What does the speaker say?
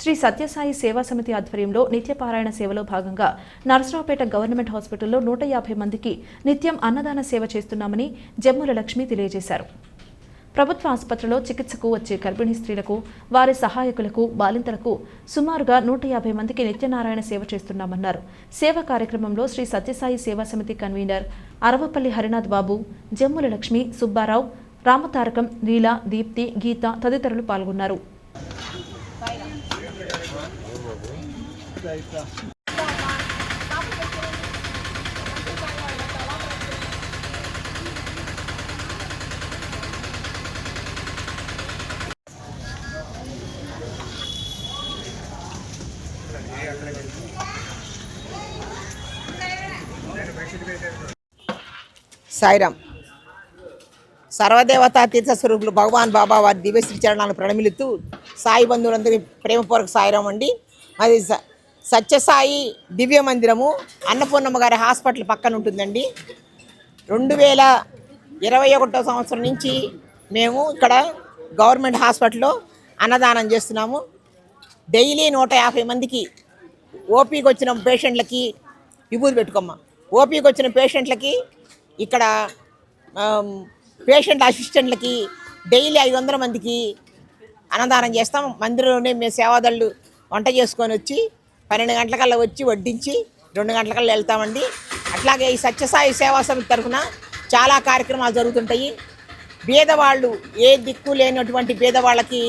శ్రీ సత్యసాయి సేవా సమితి ఆధ్వర్యంలో నిత్యపారాయణ సేవలో భాగంగా నరసరావుపేట గవర్నమెంట్ హాస్పిటల్లో నూట యాభై మందికి నిత్యం అన్నదాన సేవ చేస్తున్నామని జమ్ముల లక్ష్మి తెలియజేశారు. ప్రభుత్వ ఆసుపత్రిలో చికిత్సకు వచ్చే గర్భిణీ స్త్రీలకు వారి సహాయకులకు బాలింతలకు సుమారుగా నూట యాభై మందికి నిత్యనారాయణ సేవ చేస్తున్నామన్నారు. సేవ కార్యక్రమంలో శ్రీ సత్యసాయి సేవా సమితి కన్వీనర్ అరవపల్లి హరినాథ్ బాబు జమ్ముల లక్ష్మి సుబ్బారావు రామతారకం లీలా దీప్తి గీత తదితరులు పాల్గొన్నారు. సాయిరామ్ సర్వదేవతా తీర్థ స్వరూపులు భగవాన్ బాబా వారి దివ్యశ్రీ చరణాలను ప్రణమిలుతూ సాయి బంధువులందరి ప్రేమపూర్వక సాయిరామ్ అండి. అది స- సత్యసాయి దివ్య మందిరము అన్నపూర్ణమ్మ గారి హాస్పిటల్ పక్కన ఉంటుందండి. రెండు వేల ఇరవై ఒకటో సంవత్సరం నుంచి మేము ఇక్కడ గవర్నమెంట్ హాస్పిటల్లో అన్నదానం చేస్తున్నాము. డైలీ నూట యాభై మందికి ఓపీకి వచ్చిన పేషెంట్లకి విభూతి పెట్టుకోమ్మా. ఓపీకి వచ్చిన పేషెంట్లకి ఇక్కడ పేషెంట్ అసిస్టెంట్లకి డైలీ ఐదు వందల మందికి అన్నదానం చేస్తాం. మందిరంలోనే మేము సేవాదళ్ళు వంట చేసుకొని వచ్చి పన్నెండు గంటలకల్లా వచ్చి వడ్డించి రెండు గంటలకల్లా వెళ్తామండి. అట్లాగే ఈ సత్యసాయి సేవా సమితి తరఫున చాలా కార్యక్రమాలు జరుగుతుంటాయి. పేదవాళ్ళు ఏ దిక్కు లేనటువంటి పేదవాళ్ళకి